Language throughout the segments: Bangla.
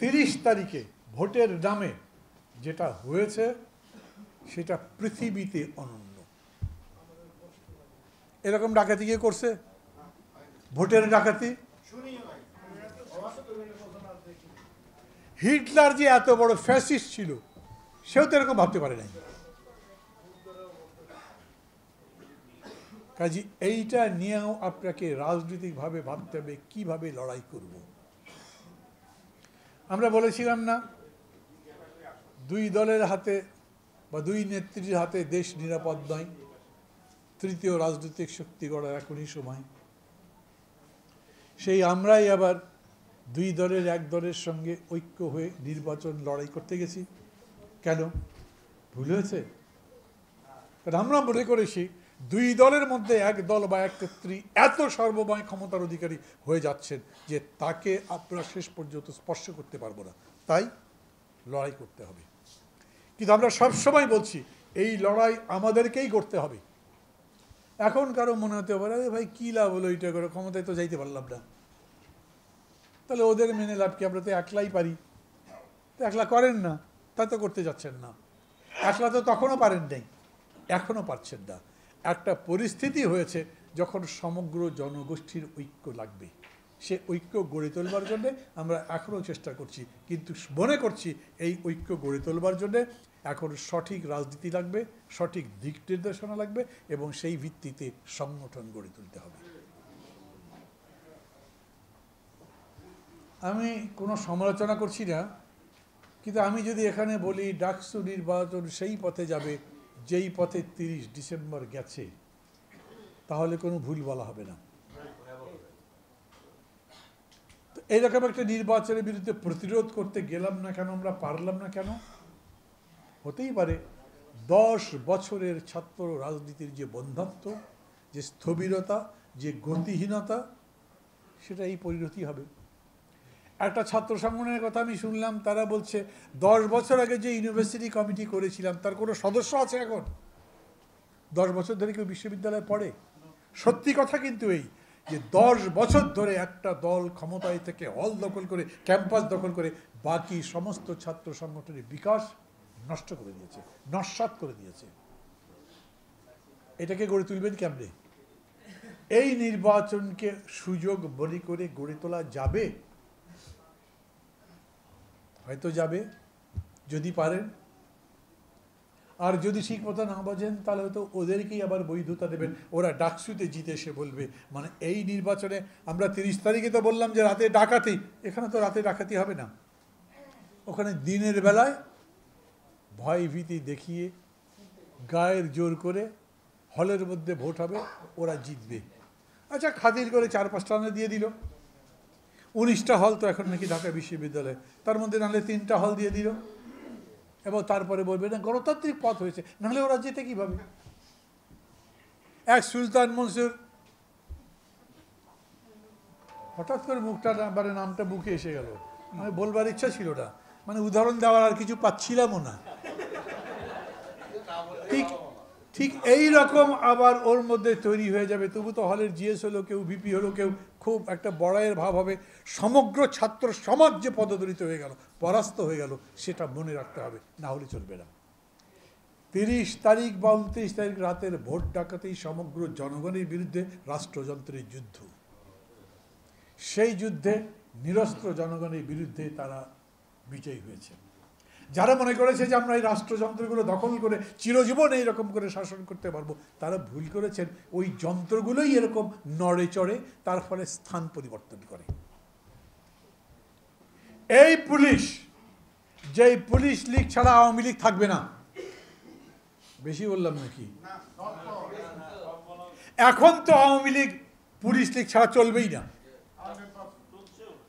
তিরিশ তারিখে ভোটের নামে যেটা হয়েছে, সেটা পৃথিবীতে অনন্য। এরকম ডাকাতি কে করছে? ভোটের ডাকাতি? হিটলার যে এত বড় ফ্যাসিস্ট ছিল, সেও তো এরকম ভাবতে পারে নাই। কাজে এইটা নিয়েও আপনাকে রাজনৈতিকভাবে ভাবতে হবে, কীভাবে লড়াই করব? আমরা বলেছিলাম না, দুই দলের হাতে বা দুই নেত্রীর হাতে দেশ নিরাপদ নয়, তৃতীয় রাজনৈতিক শক্তি গড়ার এখনই সময়। সেই আমরাই আবার দুই দলের এক দলের সঙ্গে ঐক্য হয়ে নির্বাচন লড়াই করতে গেছি। কেন? ভুল হয়েছে? কারণ আমরা মনে করেছি দুই দলের মধ্যে এক দল বা এক নেত্রী এত সর্বময় ক্ষমতার অধিকারী হয়ে যাচ্ছেন যে তাকে আপনারা শেষ পর্যন্ত স্পর্শ করতে পারব না। তাই লড়াই করতে হবে। কিন্তু আমরা সবসময় বলছি, এই লড়াই আমাদেরকেই করতে হবে। এখন কারও মনে হতে পারে ভাই, কী লাভ হলো এইটা করে? ক্ষমতায় তো যাইতে পারলাম না। তাহলে ওদের মেনে লাভ কি? আমরা তো একলাই পারি। তো একলা করেন না, তা তো করতে যাচ্ছেন না। একলা তো তখনও পারেন নাই, এখনও পারছেন না। একটা পরিস্থিতি হয়েছে যখন সমগ্র জনগোষ্ঠীর ঐক্য লাগবে। সে ঐক্য গড়ে তোলবার জন্যে আমরা এখনও চেষ্টা করছি, কিন্তু মনে করছি এই ঐক্য গড়ে তোলবার জন্যে এখন সঠিক রাজনীতি লাগবে, সঠিক দিক নির্দেশনা লাগবে এবং সেই ভিত্তিতে সংগঠন গড়ে তুলতে হবে। আমি কোনো সমালোচনা করছি না, কিন্তু আমি যদি এখানে বলি ডাকসু নির্বাচন সেই পথে যাবে যেই পথে তিরিশ ডিসেম্বর গেছে, তাহলে কোনো ভুল বলা হবে না। এইরকম একটা নির্বাচনের বিরুদ্ধে প্রতিরোধ করতে গেলাম না কেন, আমরা পারলাম না কেন? হতেই পারে, দশ বছরের ছাত্র রাজনীতির যে বন্ধাত্ম, যে স্থবিরতা, যে গতিহীনতা, সেটা এই পরিণতি হবে। একটা ছাত্র সংগঠনের কথা আমি শুনলাম, তারা বলছে, দশ বছর আগে যে ইউনিভার্সিটি কমিটি করেছিলাম, তার কোনো সদস্য আছে এখন? দশ বছর ধরে কেউ বিশ্ববিদ্যালয়ে পড়ে? সত্যি কথা কিন্তু এই, যে দশ বছর ধরে একটা দল ক্ষমতায় থেকে হল দখল করে, ক্যাম্পাস দখল করে, বাকি সমস্ত ছাত্র সংগঠনের বিকাশ নষ্ট করে দিয়েছে, নস্বাত করে দিয়েছে। এটাকে গড়ে তুলবেন কেমনে? এই নির্বাচনকে সুযোগ বলি করে গড়ে তোলা যাবে? হয়তো যাবে, যদি পারেন। আর যদি ঠিক মতো না বোঝেন তাহলে হয়তো ওদেরকেই আবার বৈধতা দেবেন। ওরা ডাকসুতে জিতে এসে বলবে মানে এই নির্বাচনে আমরা তিরিশ তারিখে তো বললাম যে রাতে ডাকাতি, এখানে তো রাতে ডাকাতি হবে না। ওখানে দিনের বেলায় ভয় ভীতি দেখিয়ে, গায়ের জোর করে হলের মধ্যে ভোট হবে, ওরা জিতবে। আচ্ছা খাতির করে চার পাঁচটা দিয়ে দিল। উনিশটা হল তো এখন নাকি ঢাকা বিশ্ববিদ্যালয়ে। তার মধ্যে নাহলে তিনটা হল দিয়ে দিল। এবং তারপরে বলবে, না, গণতান্ত্রিক পথ হয়েছে। নাহলে ওরা যেতে কীভাবে? এক সুলতান মনসুর হঠাৎ করে মুখটা মানে নামটা বুকে এসে গেল। মানে বলবার ইচ্ছা ছিল না। মানে উদাহরণ দেওয়ার আর কিছু পাচ্ছিলামও না। ঠিক ঠিক এই রকম আবার ওর মধ্যে তৈরি হয়ে যাবে। তবু তো হলের জিএস হলো কেউ, ভিপি হলো কেউ, খুব একটা বড়াইয়ের ভাব হবে। সমগ্র ছাত্র সমাজ যে পদদলিত হয়ে গেল, পরাস্ত হয়ে গেল, সেটা মনে রাখতে হবে, না হলে চলবে না। তিরিশ তারিখ বা উনত্রিশ তারিখ রাতের ভোট ডাকাতেই সমগ্র জনগণের বিরুদ্ধে রাষ্ট্রযন্ত্রের যুদ্ধ। সেই যুদ্ধে নিরস্ত্র জনগণের বিরুদ্ধে তারা বিজয়ী হয়েছে। যারা মনে করেছে যে আমরা এই রাষ্ট্রযন্ত্রগুলো দখল করে চিরজীবন এইরকম করে শাসন করতে পারব তারা ভুল করেছেন। ওই যন্ত্রগুলোই এরকম নড়ে চড়ে তার ফলে স্থান পরিবর্তন করে। এই পুলিশ যেই পুলিশ লীগ ছাড়া আওয়ামী লীগ থাকবে না। বেশি বললাম নাকি? এখন তো আওয়ামী লীগ পুলিশ লীগ ছাড়া চলবেই না।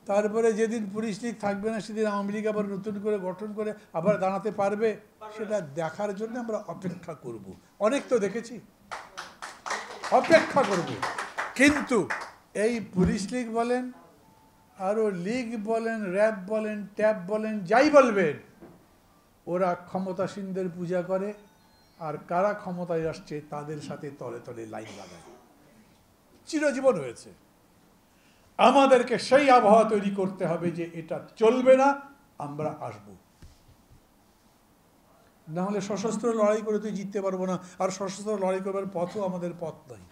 তারপরে যেদিন পুলিশ লীগ থাকবে না, সেদিন আওয়ামী লীগ আবার নতুন করে গঠন করে আবার দাঁড়াতে পারবে, সেটা দেখার জন্য আমরা অপেক্ষা করব। অনেক তো দেখেছি। অপেক্ষা করব। কিন্তু এই পুলিশ লীগ বলেন আরও লীগ বলেন, র্যাব বলেন, ট্যাব বলেন, যাই বলবেন, ওরা ক্ষমতাসীনদের পূজা করে, আর কারা ক্ষমতায় আসছে তাদের সাথে তলে তলে লাইন লাগায়। চিরজীবন হয়েছে। আমাদেরকে সেই আবহাওয়া তৈরি করতে হবে যে এটা চলবে না, আমরা আসব। না হলে সশস্ত্র লড়াই করে তুই জিততে পারব না, আর সশস্ত্র লড়াই করবার পথও আমাদের পথ নয়।